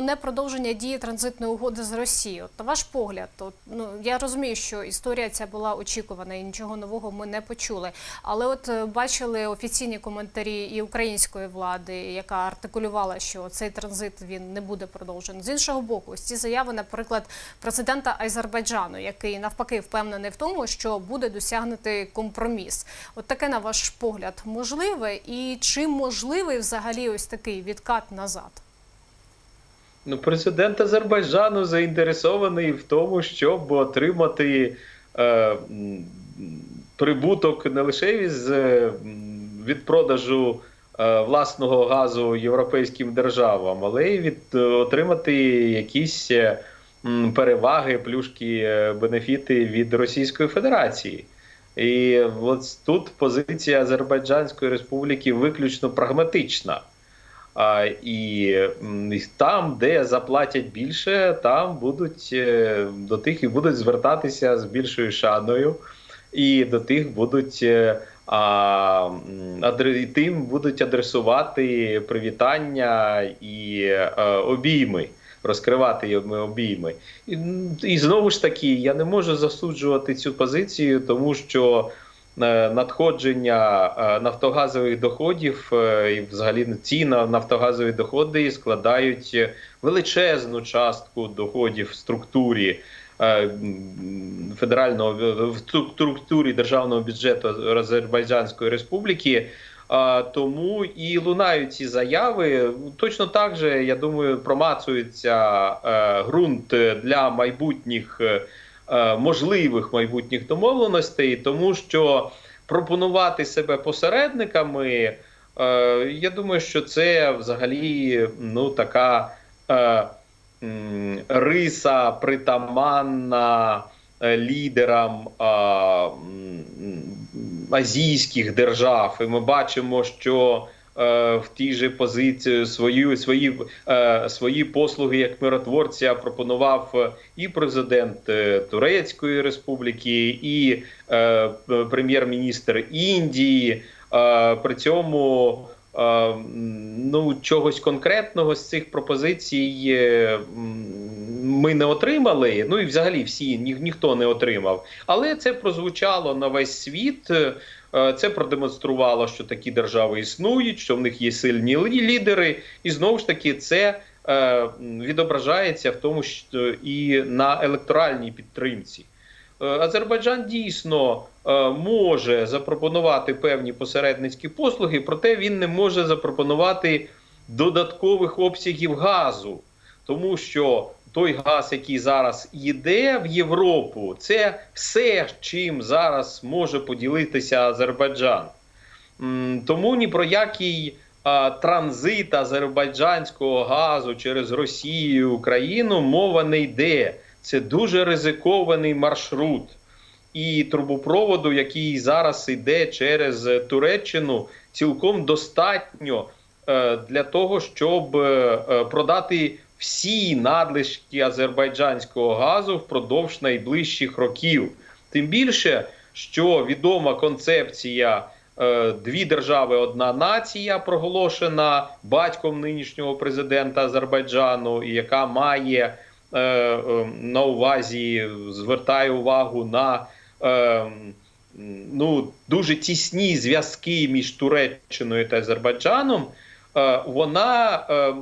не продовження дії транзитної угоди з Росією. На ваш погляд, от, ну я розумію, що історія ця була очікувана і нічого нового ми не почули. Але от е, бачили офіційні коментарі і української влади, яка артикулювала, що цей транзит він не буде продовжений. З іншого боку, ось ці заяви, наприклад, президента Азербайджану, який навпаки впевнений в тому, що буде досягнути компроміс. От таке, на ваш погляд, можливе, і чи можливий взагалі ось такий відкат назад? Ну, президент Азербайджану заінтересований в тому, щоб отримати е, прибуток не лише від, від продажу е, власного газу європейським державам, але й від е, отримати якісь е, переваги, плюшки, е, бенефіти від Російської Федерації. І от тут позиція Азербайджанської республіки виключно прагматична. А, і, там, де заплатять більше, там будуть е, до тих і будуть звертатися з більшою шаною, і до тих будуть е, а, адре- тим будуть адресувати привітання і е, обійми. Розкривати обійми, і, і знову ж таки, я не можу засуджувати цю позицію, тому що надходження е, нафтогазових доходів е, і взагалі ці нафтогазові доходи складають е, величезну частку доходів в структурі е, федерального в структурі державного бюджету Азербайджанської республіки. Тому і лунають ці заяви. Точно так же, я думаю, промацується е, ґрунт для майбутніх е, е, можливих майбутніх домовленостей, тому що пропонувати себе посередниками, е, я думаю, що це взагалі ну така е, риса притаманна е, лідерам азійських держав. І ми бачимо, що е, в тій же позиції свої, свої, е, свої послуги як миротворця пропонував е, і президент е, Турецької республіки, і е, прем'єр-міністр Індії. Е, при цьому е, ну, чогось конкретного з цих пропозицій е, ми не отримали. Ну і взагалі всі ні, ніхто не отримав. Але це прозвучало на весь світ. е, Це продемонструвало, що такі держави існують, що в них є сильні лідери, і знову ж таки це е, відображається в тому, що і на електоральній підтримці. Е, Азербайджан дійсно е, може запропонувати певні посередницькі послуги, проте він не може запропонувати додаткових обсягів газу, тому що той газ, який зараз йде в Європу, це все, чим зараз може поділитися Азербайджан. Тому ні про який транзит азербайджанського газу через Росію і Україну мова не йде. Це дуже ризикований маршрут. І трубопроводу, який зараз йде через Туреччину, цілком достатньо е, для того, щоб е, е, продати всі надлишки азербайджанського газу впродовж найближчих років. Тим більше, що відома концепція е, дві держави, одна нація, проголошена батьком нинішнього президента Азербайджану, яка має е, е, на увазі, звертає увагу на е, ну, дуже тісні зв'язки між Туреччиною та Азербайджаном. Е, Вона е,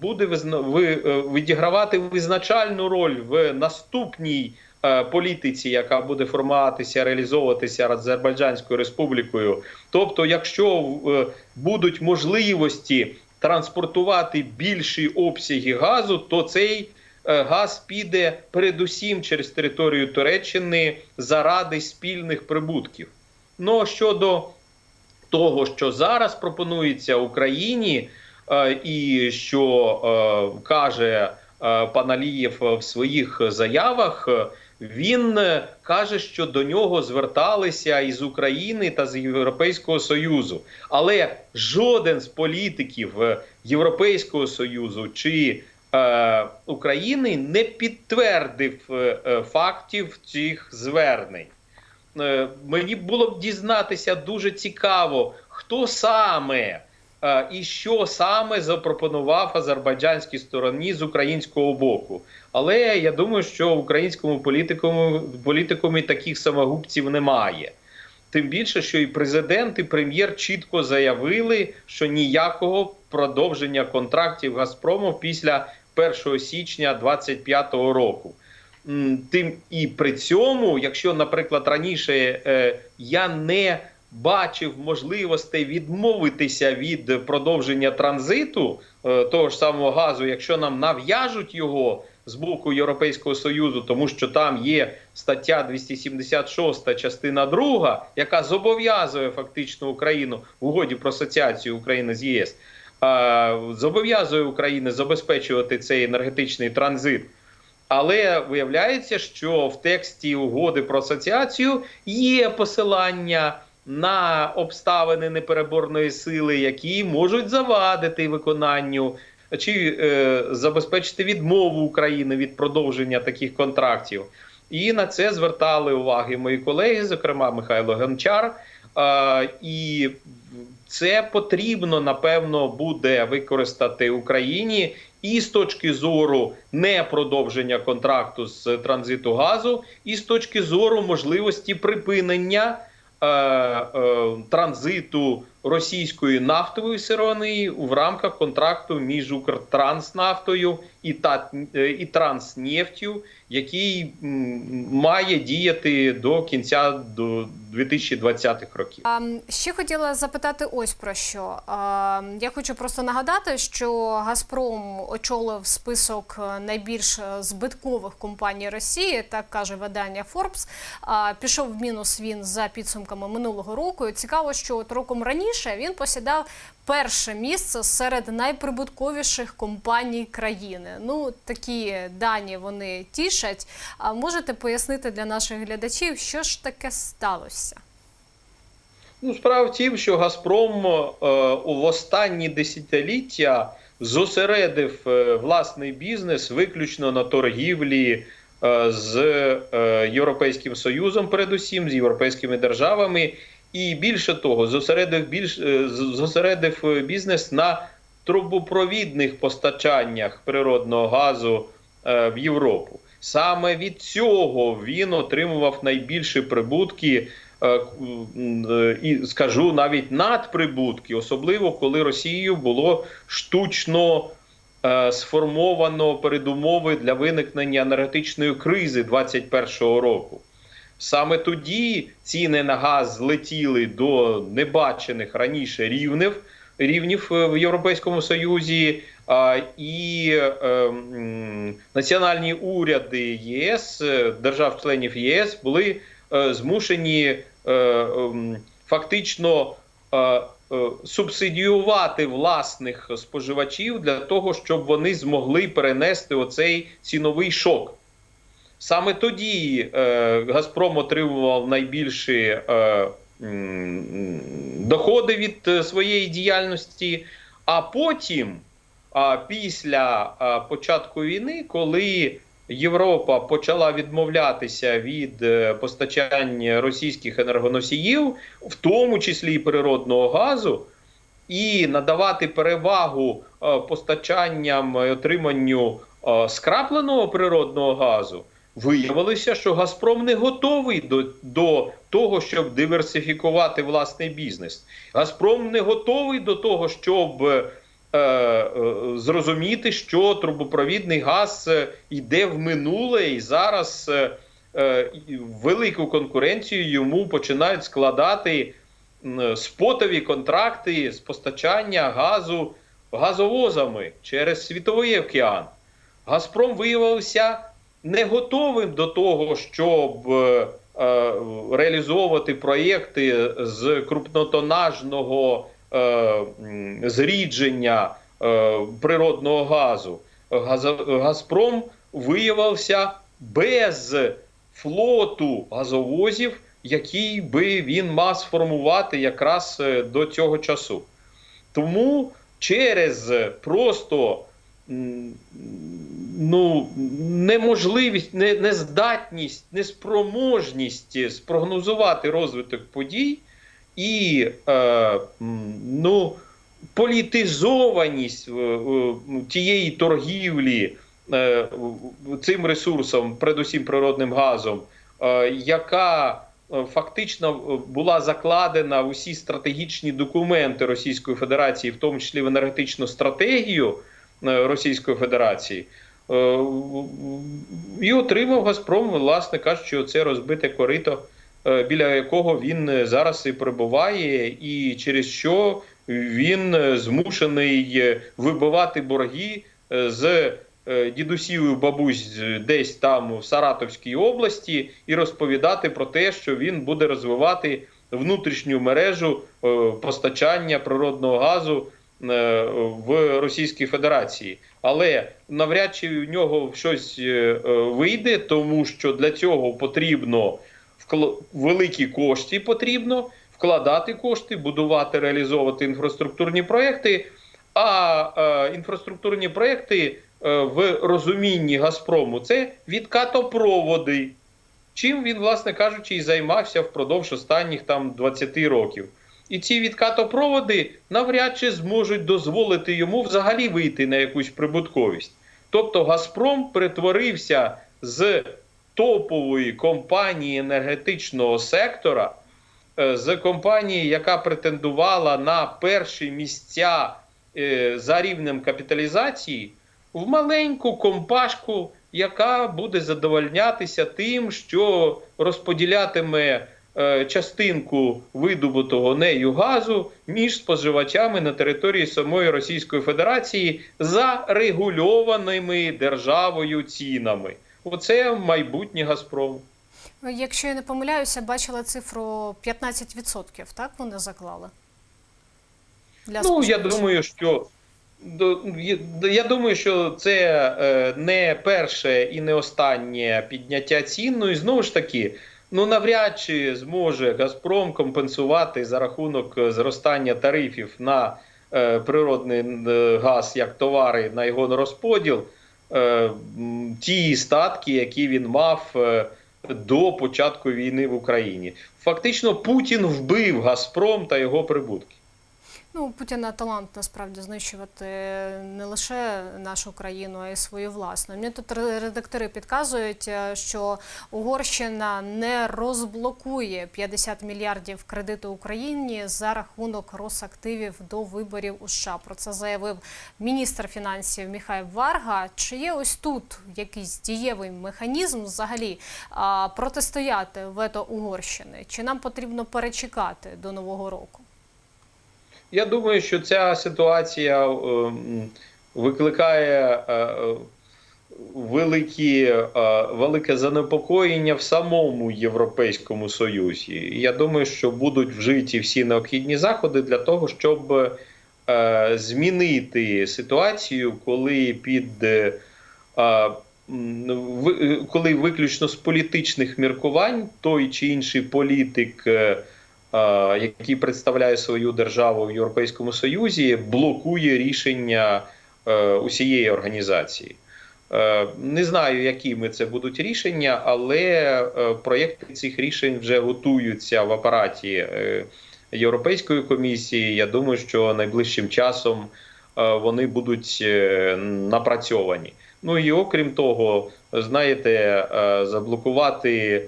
буде е, відігравати визначальну роль в наступній політиці, яка буде формуватися, реалізовуватися Азербайджанською республікою. Тобто, якщо будуть можливості транспортувати більші обсяги газу, то цей газ піде передусім через територію Туреччини заради спільних прибутків. Ну щодо того, що зараз пропонується Україні, е, і що е, каже е, пан Алієв в своїх заявах, він каже, що до нього зверталися із України та з Європейського Союзу. Але жоден з політиків Європейського Союзу чи України не підтвердив фактів цих звернень. Е, Мені було б дізнатися дуже цікаво, хто саме е, і що саме запропонував азербайджанській стороні з українського боку. Але я думаю, що в українському політикумі, політикумі таких самогубців немає. Тим більше, що і президент, і прем'єр чітко заявили, що ніякого продовження контрактів Газпрому після 1 січня 2025 року. Тим і при цьому, якщо, наприклад, раніше е, я не бачив можливостей відмовитися від продовження транзиту е, того ж самого газу, якщо нам нав'яжуть його з боку Європейського Союзу, тому що там є стаття 276, частина 2, яка зобов'язує фактично Україну в угоді про асоціацію України з ЄС, е, зобов'язує Україну забезпечувати цей енергетичний транзит. Але виявляється, що в тексті угоди про асоціацію є посилання на обставини непереборної сили, які можуть завадити виконанню чи е, забезпечити відмову України від продовження таких контрактів. І на це звертали уваги мої колеги, зокрема Михайло Гончар. Е, і це потрібно напевно буде використати Україні і з точки зору непродовження контракту з транзиту газу, і з точки зору можливості припинення е, е, транзиту російської нафтової сировини в рамках контракту між Укртранснафтою і, та, е, і Транснефтю, який має діяти до кінця до 2020-х років. А, ще хотіла запитати ось про що. Я хочу просто нагадати, що Газпром очолив список е, найбільш е, збиткових компаній Росії, так каже видання Forbes. Пішов в мінус він за підсумками минулого року. Цікаво, що от роком раніше він посідав перше місце серед найприбутковіших компаній країни. Ну такі дані вони тішать. А можете пояснити для наших глядачів, що ж таке сталося? Ну, справа в тім, що Газпром е, в останні десятиліття зосередив е, власний бізнес виключно на торгівлі е, з е, Європейським Союзом, передусім з європейськими державами, і більше того, зосередив більш е, зосередив е, бізнес на трубопровідних постачаннях природного газу е, в Європу. Саме від цього він отримував найбільші прибутки. І скажу навіть надприбутки, особливо коли Росією було штучно сформовано передумови для виникнення енергетичної кризи 2021 року. Саме тоді ціни на газ злетіли до небачених раніше рівнів рівнів е, в Європейському Союзі, і е, м, національні уряди ЄС, е, держав-членів ЄС, були е, змушені ем, фактично субсидіювати власних споживачів для того, щоб вони змогли перенести оцей ціновий шок. Саме тоді е, Газпром отримував найбільші е, доходи від е, своєї діяльності. А потім, після початку війни, коли Європа почала відмовлятися від е, постачання російських енергоносіїв, в тому числі і природного газу, і надавати перевагу постачанням і отриманню скрапленого природного газу, виявилося, що Газпром не готовий до, до того, щоб диверсифікувати власний бізнес. Газпром не готовий до того, щоб е, е, зрозуміти, що трубопровідний газ е, йде в минуле, і зараз е, е, велику конкуренцію йому починають складати спотові контракти з постачання газу газовозами через світовий океан. Газпром виявився не готовим до того, щоб е, е, реалізовувати проєкти з крупнотонажного е, зрідження е, природного газу. Газпром виявився без флоту газовозів, який би він мав сформувати якраз до цього часу. Тому через просто ну, неможливість, не, нездатність, неспроможність спрогнозувати розвиток подій і е, ну, політизованість е, е, тієї торгівлі е, цим ресурсом, передусім природним газом, е, яка е, фактично була закладена в усі стратегічні документи Російської Федерації, в тому числі в енергетичну стратегію е, Російської Федерації. Е, І отримав Газпром, власне кажучи, це розбите корито, е, біля якого він е, зараз і перебуває, і через що він змушений вибивати борги з дідусів і бабусь десь там в Саратовській області і розповідати про те, що він буде розвивати внутрішню мережу постачання природного газу в Російській Федерації. Але навряд чи в нього щось е, е, вийде, тому що для цього потрібно великі кошти потрібно вкладати кошти, будувати, реалізовувати інфраструктурні проекти. А е, інфраструктурні проекти в розумінні Газпрому це відкатопроводи. Чим він, власне кажучи, і займався впродовж останніх там 20 років. І ці відкатопроводи навряд чи зможуть дозволити йому взагалі вийти на якусь прибутковість. Тобто Газпром перетворився з топової компанії енергетичного сектора, е, з компанії, яка претендувала на перші місця е, за рівнем капіталізації, в маленьку компашку, яка буде задовольнятися тим, що розподілятиме частинку видобутого нею газу між споживачами на території самої Російської Федерації за регульованими державою цінами. Оце майбутнє Газпрому. Якщо я не помиляюся, бачила цифру 15%, так вони заклали? Для Ну, я думаю, що я думаю, що це е, не перше і не останнє підняття цін. Ну і знову ж таки, ну навряд чи зможе Газпром компенсувати за рахунок е, зростання тарифів на е, природний е, газ як товари на його розподіл. Ті статки, які він мав до початку війни в Україні, фактично Путін вбив Газпром та його прибутки. Ну, Путіна талант насправді знищувати не лише нашу країну, а й свою власну. Мені тут редактори підказують, е, що Угорщина не розблокує 50 мільярдів кредиту Україні за рахунок Росактивів до виборів у США. Про це заявив міністр фінансів Міхай Варга. Чи є ось тут якийсь дієвий механізм взагалі протистояти вето Угорщини? Чи нам потрібно перечекати до нового року? Я думаю, що ця ситуація е, викликає е, е, великі, велике занепокоєння в самому Європейському Союзі. Я думаю, що будуть вжиті всі необхідні заходи для того, щоб змінити ситуацію, коли під коли виключно з політичних міркувань той чи інший політик. Який представляє свою державу в Європейському Союзі, блокує рішення е, усієї організації. Е, Не знаю, якими це будуть рішення, але е, проєкти цих рішень вже готуються в апараті е, Європейської комісії. Я думаю, що найближчим часом е, вони будуть е, напрацьовані. Ну і окрім того, знаєте, е, заблокувати.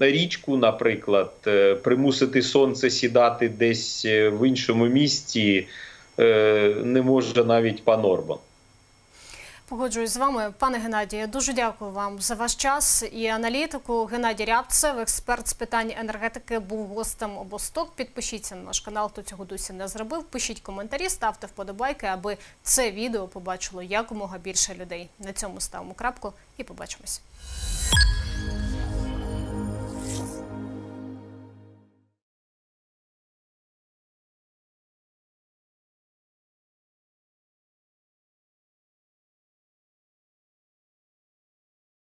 Річку, наприклад, е, примусити сонце сідати десь е, в іншому місці е, не може навіть пан Орбан. Погоджуюсь з вами, пане Геннадію. Дуже дякую вам за ваш час і аналітику. Геннадій Рябцев, експерт з питань енергетики, був гостем обосток. Підпишіться на наш канал, хто цього досі не зробив. Пишіть коментарі, ставте вподобайки, аби це відео побачило якомога більше людей. На цьому ставимо крапку і побачимось.